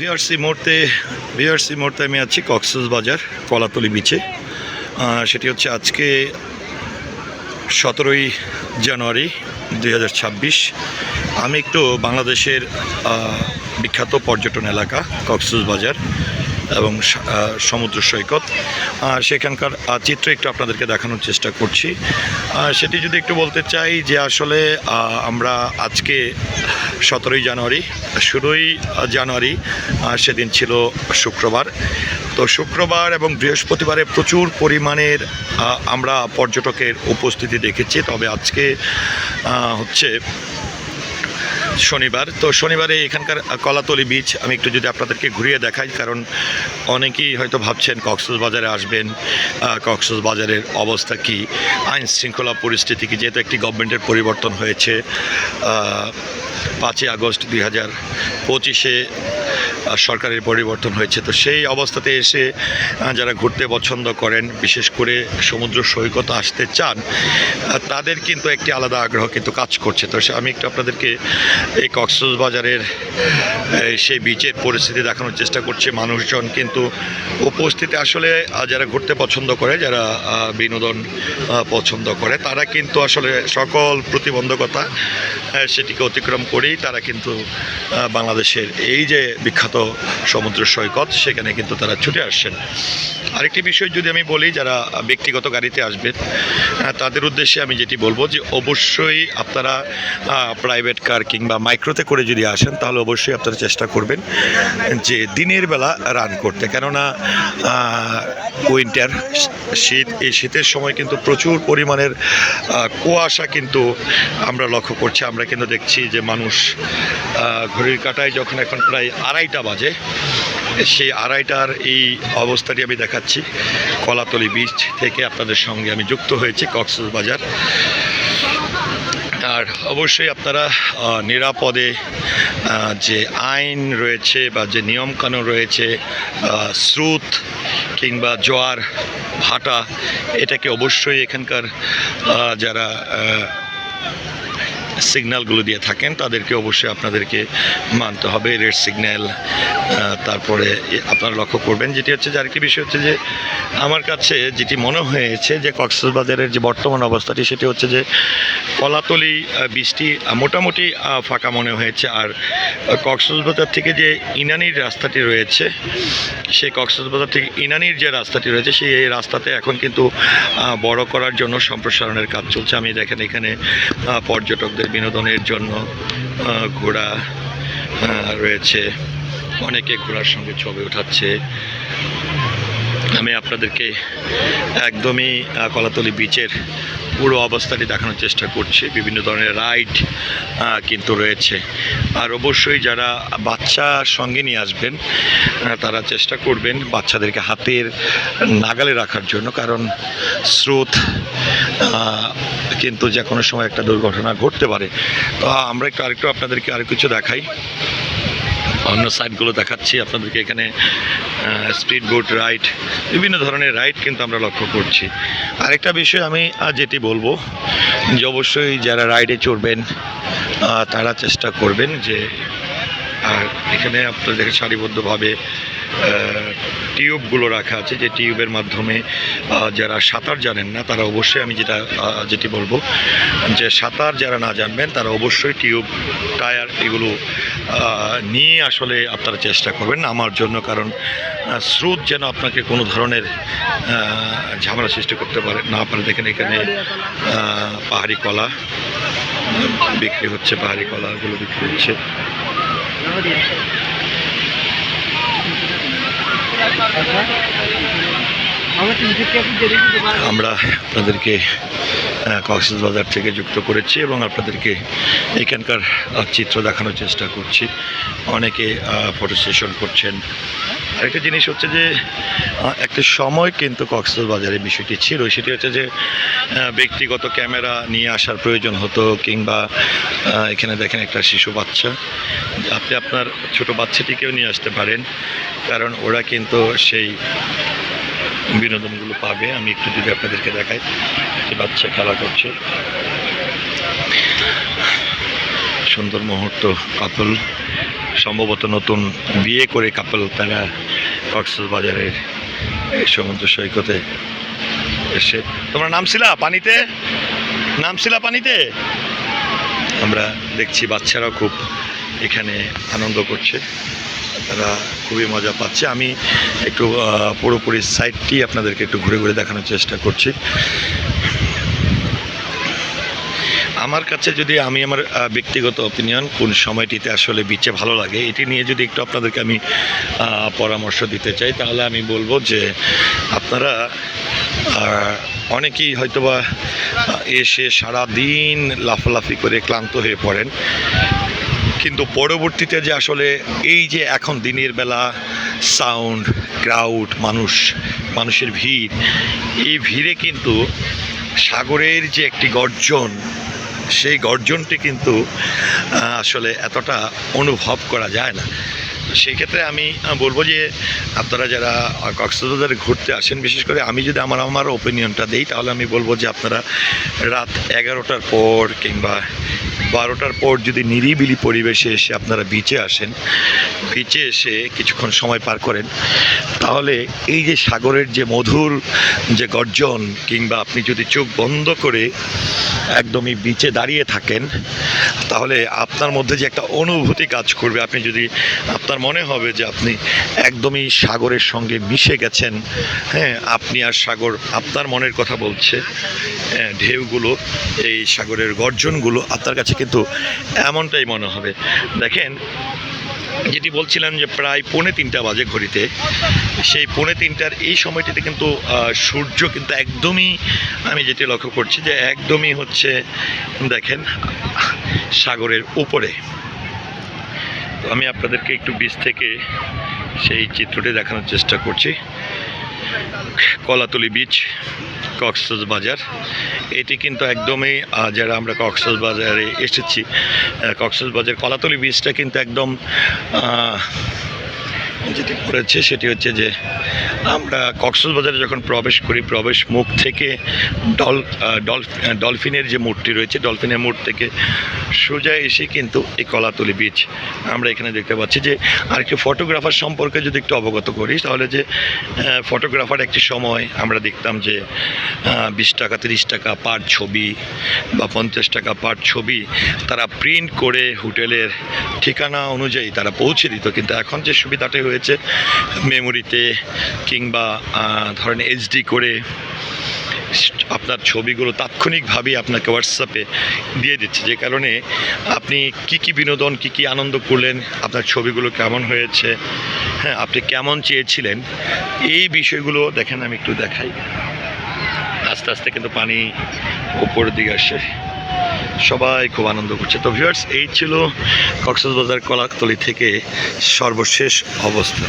ভিআরসি মুহূর্তে ভিআরসি মুহূর্তে আমি আছি বাজার, কলাতলি বিচে সেটি হচ্ছে আজকে সতেরোই জানুয়ারি দু হাজার ছাব্বিশ। আমি একটু বাংলাদেশের বিখ্যাত পর্যটন এলাকা কক্সেস বাজার। এবং সমুদ্র সৈকত। সেখানকার চিত্র একটু আপনাদেরকে দেখানোর চেষ্টা করছি। সেটি যদি একটু বলতে চাই যে আসলে আমরা আজকে সতেরোই জানুয়ারি ষোলোই জানুয়ারি সেদিন ছিল শুক্রবার। তো শুক্রবার এবং বৃহস্পতিবারে প্রচুর পরিমাণের আমরা পর্যটকের উপস্থিতি দেখেছি। তবে আজকে হচ্ছে শনিবার। তো শনিবারে এখানকার কলাতলি বিচ আমি একটু যদি আপনাদেরকে ঘুরিয়ে দেখাই, কারণ অনেকেই হয়তো ভাবছেন বাজারে আসবেন বাজারের অবস্থা কি, আইন শৃঙ্খলা পরিস্থিতি কি, যেহেতু একটি গভর্নমেন্টের পরিবর্তন হয়েছে পাঁচই আগস্ট দুই হাজার পঁচিশে সরকারের পরিবর্তন হয়েছে। তো সেই অবস্থাতে এসে যারা ঘুরতে পছন্দ করেন, বিশেষ করে সমুদ্র সৈকত আসতে চান তাদের কিন্তু একটি আলাদা আগ্রহ কিন্তু কাজ করছে। তো আমি একটু আপনাদেরকে এই কক্সবাজারের সেই বিচের পরিস্থিতি দেখানোর চেষ্টা করছে। মানুষজন কিন্তু উপস্থিতি, আসলে যারা ঘুরতে পছন্দ করে, যারা বিনোদন পছন্দ করে, তারা কিন্তু আসলে সকল প্রতিবন্ধকতা সেটিকে অতিক্রম করেই তারা কিন্তু বাংলাদেশের এই যে বিখ্যাত সমুদ্র সৈকত, সেখানে কিন্তু তারা ছুটে আসছেন। আরেকটি বিষয় যদি আমি বলি, যারা ব্যক্তিগত গাড়িতে আসবেন তাদের উদ্দেশ্যে আমি যেটি বলব যে অবশ্যই আপনারা প্রাইভেট কার কিংবা মাইক্রোতে করে যদি আসেন, তাহলে অবশ্যই আপনারা চেষ্টা করবেন যে দিনের বেলা রান করতে। কেননা উইন্টার শীত, এই শীতের সময় কিন্তু প্রচুর পরিমাণের কুয়াশা কিন্তু আমরা লক্ষ্য করছি। আমরা কিন্তু দেখছি যে মানুষ ঘড়ির কাটায় যখন এখন প্রায় আড়াইটা বাজে, সেই আড়াইটার এই অবস্থাটি আমি দেখাচ্ছি। কলাতলি বিচ থেকে আপনাদের সঙ্গে আমি যুক্ত হয়েছি, কক্সবাজার। আর অবশ্যই আপনারা নিরাপদে যে আইন রয়েছে বা যে নিয়মকানুন রয়েছে স্রোত কিংবা জোয়ার ভাটা এটাকে অবশ্যই এখানকার যারা সিগন্যালগুলো দিয়ে থাকেন তাদেরকে অবশ্যই আপনাদেরকে মানতে হবে। রেড সিগন্যাল তারপরে আপনারা লক্ষ্য করবেন যেটি হচ্ছে যে আরেকটি বিষয় হচ্ছে যে আমার কাছে যেটি মনে হয়েছে যে কক্সবাজারের যে বর্তমান অবস্থাটি সেটি হচ্ছে যে কলাতলি বৃষ্টি মোটামুটি ফাঁকা মনে হয়েছে। আর কক্সবাজার থেকে যে ইনানির রাস্তাটি রয়েছে সেই কক্সবাজার থেকে ইনানির যে রাস্তাটি রয়েছে সেই এই রাস্তাতে এখন কিন্তু বড় করার জন্য সম্প্রসারণের কাজ চলছে। আমি দেখেন এখানে আহ, পর্যটকদের বিনোদনের জন্য ঘোড়া রয়েছে। অনেকে ঘোড়ার সঙ্গে ছবি ওঠাচ্ছে আমি আপনাদেরকে একদমই কলাতলি বিচের পুরো অবস্থাটি দেখানোর চেষ্টা করছি। বিভিন্ন ধরনের রাইড কিন্তু রয়েছে। আর অবশ্যই যারা বাচ্চা সঙ্গে নিয়ে আসবেন তারা চেষ্টা করবেন বাচ্চাদেরকে হাতের নাগালে রাখার জন্য, কারণ স্রোত কিন্তু যে কোনো সময় একটা দুর্ঘটনা ঘটতে পারে। তো আমরা একটু আরেকটু আপনাদেরকে আরও কিছু দেখাই। অন্য সাইডগুলো দেখাচ্ছি আপনাদেরকে এখানে স্পিড বোট রাইড বিভিন্ন ধরনের রাইড কিন্তু আমরা লক্ষ্য করছি। আরেকটা বিষয় আমি যেটি বলব, যে অবশ্যই যারা রাইডে চড়বেন তারা চেষ্টা করবেন যে, আর এখানে আপনাদের সারিবদ্ধভাবে টিউবগুলো রাখা আছে যে টিউবের মাধ্যমে যারা সাঁতার জানেন না, তারা অবশ্যই আমি যেটা যেটি বলব, যে সাঁতার যারা না জানবেন, তারা অবশ্যই টিউব, টায়ার এগুলো নিয়ে আসলে আপনারা চেষ্টা করবেন আমার জন্য, কারণ স্রোত যেন আপনাকে কোনো ধরনের ঝামেলা সৃষ্টি করতে পারে, না পারে। দেখেন এখানে পাহাড়ি কলা, বিক্রি হচ্ছে, পাহাড়ি কলাগুলো বিক্রি হচ্ছে। আমরা আপনাদেরকে কক্সবাজার থেকে যুক্ত করেছি এবং আপনাদেরকে এখানকার চিত্র দেখানোর চেষ্টা করছি। অনেকে ফটো সেশন করছেন। আরেকটা জিনিস হচ্ছে যে একটা সময় কিন্তু কক্সবাজারে বিষয়টি ছিল। সেটি হচ্ছে যে ব্যক্তিগত ক্যামেরা নিয়ে আসার প্রয়োজন হতো কিংবা এখানে দেখেন একটা শিশু বাচ্চা। আপনি আপনার ছোট বাচ্চাটিকেও নিয়ে আসতে পারেন, কারণ ওরা কিন্তু সেই বিনোদনগুলো পাবে, আমি একটু যদি আপনাদেরকে দেখাই যে বাচ্চা খেলা করছে। সুন্দর মুহূর্ত, কাপল, সম্ভবত নতুন বিয়ে করে কাপল তারা কক্সবাজারের সমুদ্র সৈকতে এসে। তোমরা নামছিলা পানিতে? নামছিলা পানিতে? আমরা দেখছি বাচ্চারাও খুব এখানে আনন্দ করছে। তারা খুবই মজা পাচ্ছে। আমি একটু পুরোপুরি সাইডটি আপনাদেরকে একটু ঘুরে ঘুরে দেখানোর চেষ্টা করছি। আমার কাছে যদি আমি আমার ব্যক্তিগত অপিনিয়ন কোন সময়টিতে আসলে বিচে ভালো লাগে, এটি নিয়ে যদি একটু আপনাদেরকে আমি পরামর্শ দিতে চাই, তাহলে আমি বলব যে আপনারা অনেকেই হয়তোবা এসে সারা দিন লাফালাফি করে ক্লান্ত হয়ে পড়েন। কিন্তু পরবর্তীতে যে আসলে এই যে এখন দিনের বেলা সাউন্ড ক্রাউড মানুষ, মানুষের ভিড়, এই ভিড়ে কিন্তু সাগরের যে একটি গর্জন, সেই গর্জনটি কিন্তু আসলে এতটা অনুভব করা যায় না। সেই ক্ষেত্রে আমি বলব যে আপনারা যারা কক্সবাজারে ঘুরতে আসেন, বিশেষ করে আমি যদি আমার আমার ওপিনিয়নটা দিই, তাহলে আমি বলব যে আপনারা রাত এগারোটার পর কিংবা বারোটার পর যদি নিরিবিলি পরিবেশে এসে আপনারা বিচে আসেন বিচে এসে কিছুক্ষণ সময় পার করেন তাহলে এই যে সাগরের যে মধুর যে গর্জন কিংবা আপনি যদি চোখ বন্ধ করে একদমই বিচে দাঁড়িয়ে থাকেন তাহলে আপনার মধ্যে যে একটা অনুভূতি কাজ করবে। আপনি যদি আপনার মনে হবে যে আপনি একদমই সাগরের সঙ্গে মিশে গেছেন হ্যাঁ আপনি আর সাগর আপনার মনের কথা বলছে হ্যাঁ, ঢেউগুলো এই সাগরের গর্জনগুলো আপনার কাছে কিন্তু এমনটাই মনে হবে। দেখেন, যেটি বলছিলাম যে প্রায় পৌনে তিনটা বাজে ঘড়িতে, সেই পৌনে তিনটার এই সময়টিতে কিন্তু সূর্য কিন্তু একদমই, আমি যেটি লক্ষ্য করছি যে একদমই হচ্ছে, দেখেন, সাগরের উপরে। তো আমি আপনাদেরকে একটু বীজ থেকে সেই চিত্রটি দেখানোর চেষ্টা করছি। কলাতলি বিচ। কক্সবাজার। এটি কিন্তু একদমই যারা আমরা কক্সবাজারে এসেছি কক্সবাজার কলাতলি বীজটা কিন্তু একদম যেটি করেছে সেটি হচ্ছে যে, আমরা কক্সবাজারে যখন প্রবেশ করি, প্রবেশ মুখ থেকে ডল ডলফিনের যে মূর্তি রয়েছে, ডলফিনের মূর্তি থেকে সোজা এসে কিন্তু এই কলাতলি বিচ আমরা এখানে দেখতে পাচ্ছি যে আরেকটি ফটোগ্রাফার সম্পর্কে যদি একটু অবগত করি তাহলে যে ফটোগ্রাফার একটি সময় আমরা দেখতাম যে বিশ টাকা, তিরিশ টাকা পার ছবি বা পঞ্চাশ টাকা পার ছবি তারা প্রিন্ট করে হোটেলের ঠিকানা অনুযায়ী তারা পৌঁছে দিত। কিন্তু এখন যে সুবিধাটি হয়েছে মেমোরিতে কিংবা ধরেন এইচডি করে আপনার ছবিগুলো তাৎক্ষণিকভাবেই আপনাকে হোয়াটসঅ্যাপে দিয়ে দিচ্ছে। যে কারণে আপনি কি কি বিনোদন, কি কি আনন্দ করলেন, আপনার ছবিগুলো কেমন হয়েছে হ্যাঁ আপনি কেমন চেয়েছিলেন, এই বিষয়গুলো দেখেন, আমি একটু দেখাই। আস্তে আস্তে কিন্তু পানি উপরের দিকে আসছে। সবাই খুব আনন্দ করছে। তো ভিউয়ার্স এই ছিল কক্সবাজার কলাকতলি থেকে সর্বশেষ অবস্থা।